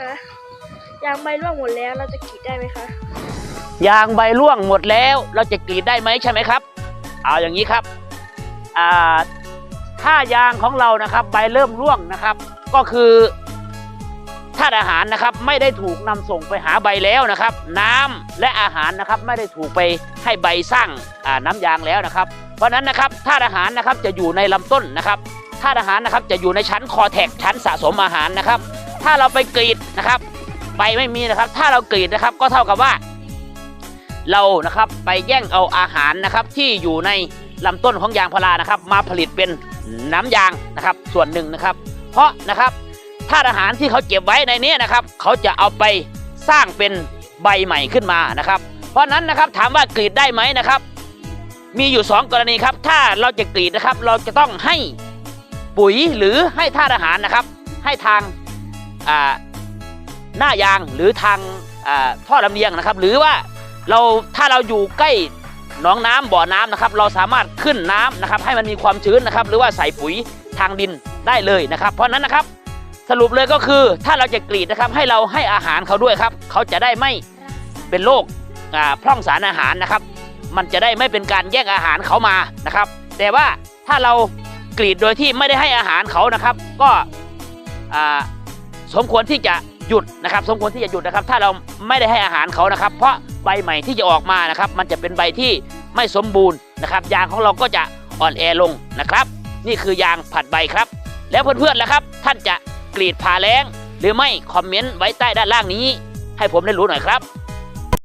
คะยางใบร่วงหมดแล้วเราจะกรีดได้ไหมคะยางใบร่วงหมดแล้ว เราจะกรีดได้ไหมใช่ไหมครับ เอาอย่างนี้ครับอ่าถ้ายางของเรานะครับใบเริ่มร่วงนะครับ ก็คือธาตุอาหารนะครับไม่ได้ถูกนำส่งไปหาใบแล้วนะครับ น้ำและอาหารนะครับไม่ได้ถูกไปให้ใบสร้างอ่าน้ำยางแล้วนะครับ เพราะฉะนั้นนะครับธาตุอาหารนะครับจะอยู่ในลำต้นนะครับธาตุอาหารนะครับจะอยู่ในชั้นคอแทกชั้นสะสมอาหารนะครับ ถ้าเราไปกรีดนะครับใบไม่มีนะครับ ถ้าเรากรีดนะครับ ก็เท่ากับว่า เรานะครับไปแย่งเอาอาหารนะครับ ที่อยู่ในลำต้นของยางพารานะครับ มาผลิตเป็นน้ำยางนะครับ ส่วนหนึ่งนะครับ เพราะนะครับธาตุอาหารที่เขาเก็บไว้ในนี้นะครับ เขาจะเอาไปสร้างเป็นใบใหม่ขึ้นมานะครับ เพราะนั้นนะครับถามว่ากรีดได้ไหมนะครับ มีอยู่ 2 กรณีครับ ถ้าเราจะกรีดนะครับ เราจะต้องให้ปุ๋ยหรือให้ธาตุอาหารนะครับ ให้ทาง หน้ายางหรือทางท่อลำเลียงนะครับ หรือว่าเราถ้าเราอยู่ใกล้หนองน้ำบ่อน้ำนะครับ เราสามารถขึ้นน้ำนะครับ ให้มันมีความชื้นนะครับ หรือว่าใส่ปุ๋ยทางดินได้เลยนะครับ เพราะนั้นนะครับสรุปเลยก็คือถ้าเราจะกรีดนะครับ ให้เราให้อาหารเขาด้วยครับเขาจะได้ไม่เป็นโรคพร่องสารอาหารนะครับ มันจะได้ไม่เป็นการแย่งอาหารเขามานะครับ แต่ว่าถ้าเรากรีดโดยที่ไม่ได้ให้อาหารเขานะครับ ก็ สมควรที่จะหยุดนะครับสมควรที่จะหยุดนะครับ ถ้าเราไม่ได้ให้อาหารเขานะครับ เพราะใบใหม่ที่จะออกมานะครับ มันจะเป็นใบที่ไม่สมบูรณ์นะครับยางของเราก็จะอ่อนแอลงนะครับ นี่คือยางผัดใบครับ แล้วเพื่อนๆล่ะครับ ท่านจะกรีดผ่าแรงหรือไม่คอมเมนต์ไว้ใต้ด้านล่างนี้ ให้ผมได้รู้หน่อยครับ